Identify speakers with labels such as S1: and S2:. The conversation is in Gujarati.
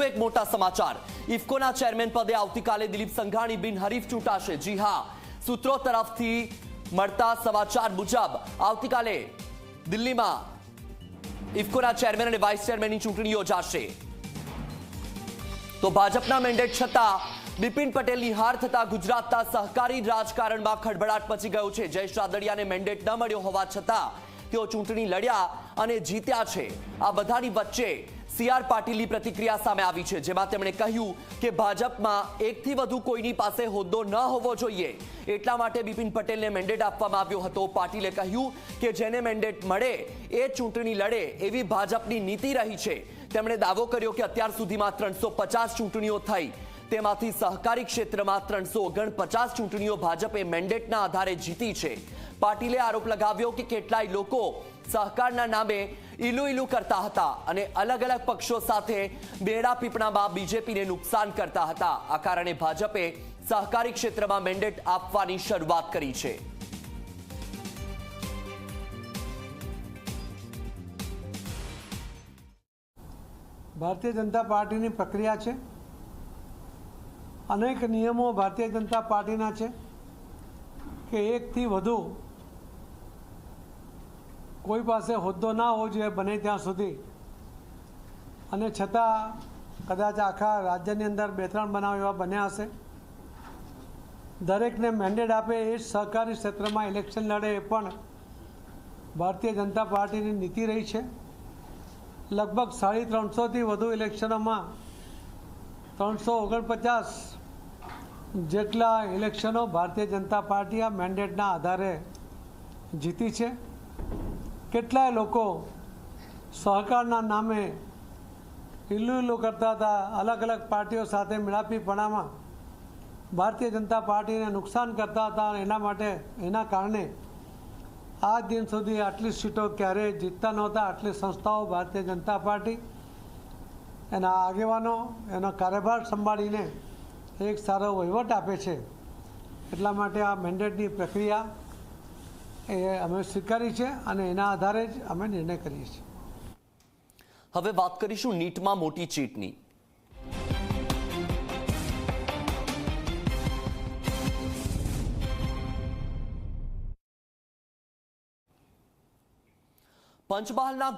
S1: વધુ એક મોટા સમાચાર. ઇફકોના ચેરમેન પદે આવતીકાલે દિલીપ સંઘાણી બિનહરીફ ચૂંટાશે. જી હા, સૂત્રો તરફથી મળતા સમાચાર મુજબ આવતીકાલે દિલ્હીમાં ઇફકોના ચેરમેન અને વાઇસ ચેરમેનની ચૂંટણી યોજાશે. તો ભાજપના મેન્ડેટ છતાં બિપિન પટેલની હાર થતા ગુજરાતના સહકારી રાજકારણમાં ખળભળાટ મચી ગયો છે. જયેશ રાદડિયાને મેન્ડેટ ન મળ્યો હોવા છતાં તેઓ ચૂંટણી લડ્યા. અને જીત્યા છે. આ બધાની વચ્ચે સીઆર પાટીલની પ્રતિક્રિયા સામે આવી છે, જેમાં તેમણે કહ્યું કે ભાજપમાં એકથી વધુ કોઈની પાસે હોદ્દો ન હોવો જોઈએ. એટલા માટે બિપિન પટેલને મેન્ડેટ આપવામાં આવ્યો હતો. પાટીલે કહ્યું કે જેને મેન્ડેટ મળે, એ ચૂંટણી લડે એવી ભાજપની નીતિ રહી છે. તેમણે દાવો કર્યો કે અત્યાર સુધીમાં ત્રણસો ચૂંટણીઓ થઈ. તેમાંથી સહકારી ક્ષેત્રમાં ત્રણસો ઓગણપચાસ ચૂંટણીઓ ભાજપે મેન્ડેટના આધારે જીતી છે. પાટીલે આરોપ લગાવ્યો કે કેટલાય લોકો સહકારના નામે ઈલુ ઈલુ કરતા હતા અને અલગ અલગ પક્ષો સાથે બેડા પીપણામાં બીજેપીને નુકસાન કરતા હતા. આ કારણે ભાજપે સહકારી ક્ષેત્રમાં મેન્ડેટ આપવાની શરૂઆત કરી છે.
S2: ભારતીય જનતા પાર્ટીની પ્રક્રિયા છે. અનેક નિયમો ભારતીય જનતા પાર્ટીના છે કે એકથી વધુ કોઈ પાસે હોદ્દો ના હોવો જોઈએ બને ત્યાં સુધી. અને છતાં કદાચ આખા રાજ્યની અંદર બે ત્રણ બનાવ એવા બન્યા હશે. દરેકને મેન્ડેટ આપે એ જ સહકારી ક્ષેત્રમાં ઇલેક્શન લડે એ પણ ભારતીય જનતા પાર્ટીની નીતિ રહી છે. લગભગ સાડી ત્રણસોથી વધુ ઇલેક્શનોમાં ત્રણસો ઓગણપચાસ જેટલા ઇલેક્શનો ભારતીય જનતા પાર્ટી આ મેન્ડેટના આધારે જીતી છે. કેટલાય લોકો સહકારના નામે ઇલ્લુ ઇલ્લુ કરતા હતા, અલગ અલગ પાર્ટીઓ સાથે મેળાપીપણામાં ભારતીય જનતા પાર્ટીને નુકસાન કરતા હતા અને એના માટે, એના કારણે આ દિન સુધી આટલી સીટો ક્યારેય જીતતા નહોતા. આટલી સંસ્થાઓ ભારતીય જનતા પાર્ટી, એના આગેવાનો, એનો કાર્યભાર સંભાળીને એક સારો વહીવટ આપે છે. એટલા માટે આ મેન્ડેટની પ્રક્રિયા એ અમે સ્વીકારી છે અને એના આધારે જ અમે નિર્ણય કરીએ છીએ.
S1: હવે વાત કરીશું નીટમાં મોટી ચીટની. પંચમહાલના